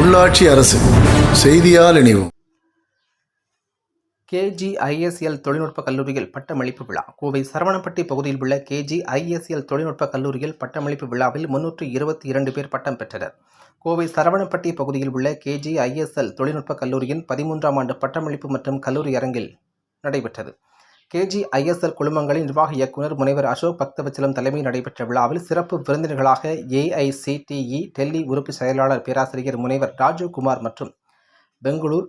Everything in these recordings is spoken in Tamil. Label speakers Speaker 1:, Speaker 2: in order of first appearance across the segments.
Speaker 1: உள்ளாட்சி அரசு செய்தியால் இணைவோம்.
Speaker 2: கேஜிஐஎஸ்எல் தொழில்நுட்ப கல்லூரியில் பட்டமளிப்பு விழா. கோவை சரவணப்பட்டி பகுதியில் உள்ள கேஜிஐஎஸ்எல் தொழில்நுட்ப கல்லூரியில் பட்டமளிப்பு விழாவில் முன்னூற்று இருபத்தி இரண்டு பேர் பட்டம் பெற்றனர். கோவை சரவணப்பட்டி பகுதியில் உள்ள கேஜிஐஎஸ்எல் தொழில்நுட்ப கல்லூரியின் பதிமூன்றாம் ஆண்டு பட்டமளிப்பு மற்றும் கல்லூரி அரங்கில் நடைபெற்றது. கேஜிஐஎஸ்எல் குழுமங்களின் நிர்வாக இயக்குனர் முனைவர் அசோக் பக்தவச்சலம் தலைமையில் நடைபெற்ற விழாவில் சிறப்பு விருந்தினர்களாக ஏஐசிடிஇ டெல்லி உறுப்பு செயலாளர் பேராசிரியர் முனைவர் ராஜீவ்குமார் மற்றும் பெங்களூர்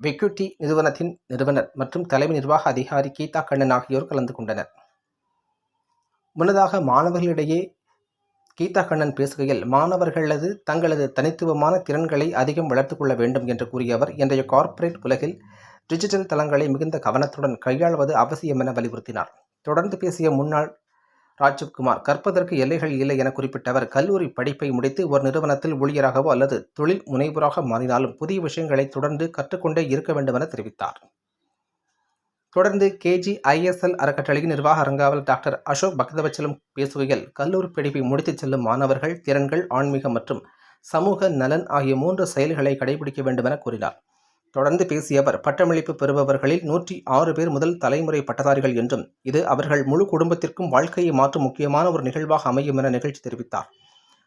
Speaker 2: வெக்யூட்டி நிறுவனத்தின் நிறுவனர் மற்றும் தலைமை நிர்வாக அதிகாரி கீதா கண்ணன் ஆகியோர் கலந்து கொண்டனர். முன்னதாக மாணவர்களிடையே கீதா கண்ணன் பேசுகையில் மாணவர்களது தங்களது தனித்துவமான திறன்களை அதிகம் வளர்த்துக் கொள்ள வேண்டும் என்று கூறிய அவர் இன்றைய கார்ப்பரேட் உலகில் டிஜிட்டல் தளங்களை மிகுந்த கவனத்துடன் கையாள்வது அவசியம் என வலியுறுத்தினார். தொடர்ந்து பேசிய முன்னாள் ராஜீவ்குமார் கற்பதற்கு எல்லைகள் இல்லை என குறிப்பிட்டவர் கல்லூரி படிப்பை முடித்து ஒரு நிறுவனத்தில் ஊழியராகவோ அல்லது தொழில் முனைவராக மாறினாலும் புதிய விஷயங்களை தொடர்ந்து கற்றுக்கொண்டே இருக்க வேண்டும் என தெரிவித்தார். தொடர்ந்து கேஜி ஐஎஸ்எல் அறக்கட்டளையின் நிர்வாக அரங்காவல் டாக்டர் அசோக் பக்தவச்சலம் பேசுகையில் கல்லூரி படிப்பை முடித்துச் செல்லும் மாணவர்கள் திறன்கள் ஆன்மீகம் மற்றும் சமூக நலன் ஆகிய மூன்று செயல்களை கடைபிடிக்க வேண்டும் என கூறினார். தொடர்ந்து பேசிய அவர் பட்டமளிப்பு பெறுபவர்களில் நூற்றி ஆறு பேர் முதல் தலைமுறை பட்டதாரிகள் என்றும் இது அவர்கள் முழு குடும்பத்திற்கும் வாழ்க்கையை மாற்றும் முக்கியமான ஒரு நிகழ்வாக அமையும் என நிகழ்ச்சி தெரிவித்தார்.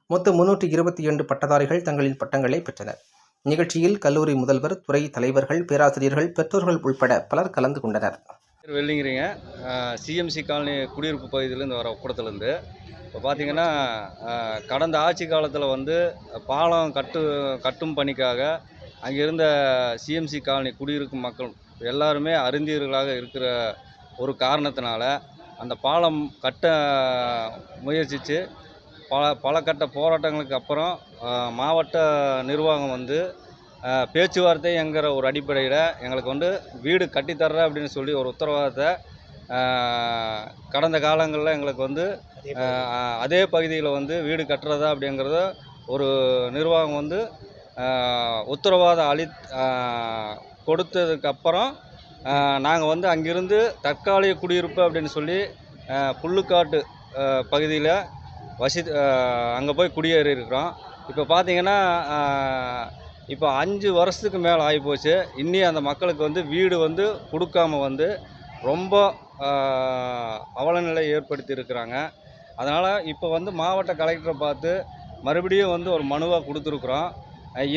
Speaker 2: மொத்தம் முன்னூற்றி இருபத்தி இரண்டு பட்டதாரிகள் தங்களின் பட்டங்களை பெற்றனர். நிகழ்ச்சியில் கல்லூரி முதல்வர் துறை தலைவர்கள் பேராசிரியர்கள் பெற்றோர்கள் உள்பட பலர் கலந்து கொண்டனர்.
Speaker 3: வெள்ளிங்கிறீங்க. சிஎம்சி காலனி குடியிருப்பு பகுதியிலேருந்து வர கூடத்துலேருந்து. இப்போ பார்த்தீங்கன்னா கடந்த ஆட்சி காலத்தில் வந்து பாலம் கட்டு கட்டும் பணிக்காக அங்கே இருந்த சிஎம்சி காலனி குடியிருக்கும் மக்கள் எல்லாருமே அருந்தியர்களாக இருக்கிற ஒரு காரணத்தினால அந்த பாலம் கட்ட முயற்சித்து பல பல கட்ட போராட்டங்களுக்கு அப்புறம் மாவட்ட நிர்வாகம் வந்து பேச்சுவார்த்தை என்கிற ஒரு அடிப்படையில் எங்களுக்கு வந்து வீடு கட்டித்தர்றேன் அப்படின்னு சொல்லி ஒரு உத்தரவாதத்தை கடந்த காலங்களில் எங்களுக்கு வந்து அதே பகுதியில் வந்து வீடு கட்டுறதா அப்படிங்கிறத ஒரு நிர்வாகம் வந்து உத்தரவாதம் அளி கொடுத்ததுக்கப்புறம் நாங்கள் வந்து அங்கிருந்து தற்காலிக குடியிருப்பு அப்படின்னு சொல்லி புல்லுக்காட்டு பகுதியில் வசி அங்கே போய் குடியேறி இருக்கிறோம் இப்போ பார்த்தீங்கன்னா இப்போ அஞ்சு வருஷத்துக்கு மேலே ஆகிப்போச்சு. இன்னி அந்த மக்களுக்கு வந்து வீடு வந்து கொடுக்காம வந்து ரொம்ப அவலநிலை ஏற்படுத்தி இருக்கிறாங்க அதனால் இப்போ வந்து மாவட்ட கலெக்டரை பார்த்து மறுபடியும் வந்து ஒரு மனுவாக கொடுத்துருக்குறோம்.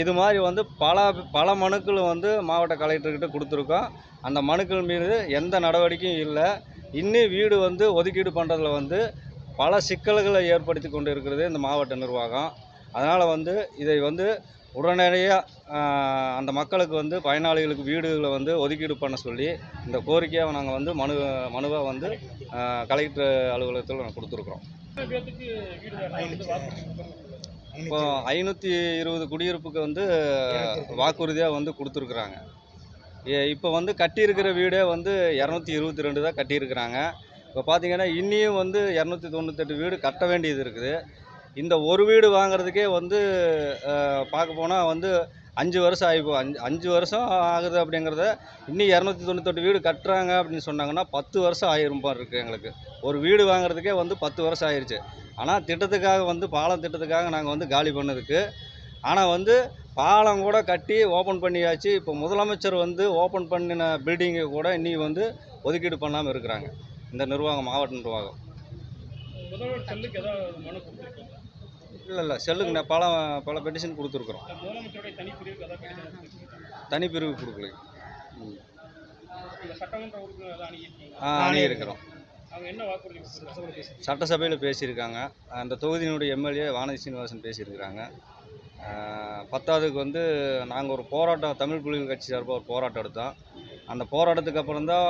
Speaker 3: இது மாதிரி வந்து பல பல மனுக்கள் வந்து மாவட்ட கலெக்டர்கிட்ட கொடுத்துருக்கோம். அந்த மனுக்கள் மீது எந்த நடவடிக்கையும் இல்லை. இன்னும் வீடு வந்து ஒதுக்கீடு பண்ணுறதுல வந்து பல சிக்கல்களை ஏற்படுத்தி கொண்டு இருக்கிறது இந்த மாவட்ட நிர்வாகம். அதனால் வந்து இதை வந்து உடனடியாக அந்த மக்களுக்கு வந்து பயனாளிகளுக்கு வீடுகளை வந்து ஒதுக்கீடு பண்ண சொல்லி இந்த கோரிக்கையை நாங்கள் வந்து மனு மனுவாக வந்து கலெக்டர் அலுவலகத்தில் நாங்கள் கொடுத்துருக்குறோம் இப்போ ஐநூற்றி இருபது. குடியிருப்புக்கு வந்து வாக்குறுதியாக வந்து கொடுத்துருக்குறாங்க. இப்போ வந்து கட்டியிருக்கிற வீடே வந்து இரநூத்தி இருபத்தி ரெண்டு தான் கட்டியிருக்கிறாங்க. இப்போ பார்த்தீங்கன்னா இன்னியும் வந்து இரநூத்தி தொண்ணூத்தெட்டு வீடு கட்ட வேண்டியது இருக்குது. இந்த ஒரு வீடு வாங்குறதுக்கே வந்து பார்க்க போனால் வந்து அஞ்சு வருஷம் ஆகிப்போ அஞ்சு அஞ்சு வருஷம் ஆகுது அப்படிங்கிறத இன்னும் இரநூத்தி தொண்ணூத்தெட்டு வீடு கட்டுறாங்க அப்படின்னு சொன்னாங்கன்னா பத்து வருஷம் ஆயிரும் பாரு இருக்குது எங்களுக்கு. ஒரு வீடு வாங்குறதுக்கே வந்து பத்து வருஷம் ஆயிருச்சு. ஆனால் திட்டத்துக்காக வந்து பாலம் திட்டத்துக்காக நாங்கள் வந்து காலி பண்ணதுக்கு. ஆனால் வந்து பாலம் கூட கட்டி ஓப்பன் பண்ணியாச்சு. இப்போ முதலமைச்சர் வந்து ஓப்பன் பண்ணின பில்டிங்கை கூட இன்னி வந்து ஒதுக்கீடு பண்ணாமல் இருக்கிறாங்க. இந்த நிர்வாகம் மாவட்ட நிர்வாகம். இல்லை இல்லை. செல்லுக்கு நான் பல பல பெட்டிஷன் கொடுத்துருக்குறோம்? தனிப்பிரிவு கொடுக்கல ஆ அணியிருக்கிறோம்.
Speaker 4: அவங்க என்ன வாக்குறுதி கொடுத்துருக்காங்க
Speaker 3: சட்டசபையில் பேசியிருக்காங்க? அந்த தொகுதியினுடைய எம்எல்ஏ வானதி சீனிவாசன் பேசியிருக்கிறாங்க. பத்தாவதுக்கு வந்து நாங்கள் ஒரு போராட்டம் தமிழ் புலிகள் கட்சி சார்பாக ஒரு போராட்டம் எடுத்தோம். அந்த போராட்டத்துக்கு அப்புறம் தான்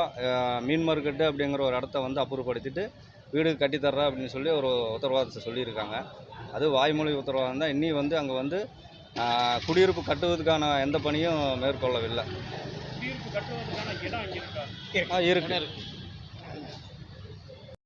Speaker 3: மீன் மார்க்கெட்டு அப்படிங்கிற ஒரு இடத்த வந்து அப்புறப்படுத்திட்டு வீடு கட்டித்தர்றேன் அப்படின்னு சொல்லி ஒரு உத்தரவாதத்தை சொல்லியிருக்காங்க. அது வாய்மொழி உத்தரவாதம் தான். இன்னி வந்து அங்கே வந்து குடியிருப்பு கட்டுவதற்கான எந்த பணியும் மேற்கொள்ளவில்லை.
Speaker 4: குடியிருப்பு கட்டுவதற்கான இடம் அங்கே இருக்கா?
Speaker 3: ஆ இருக்கு.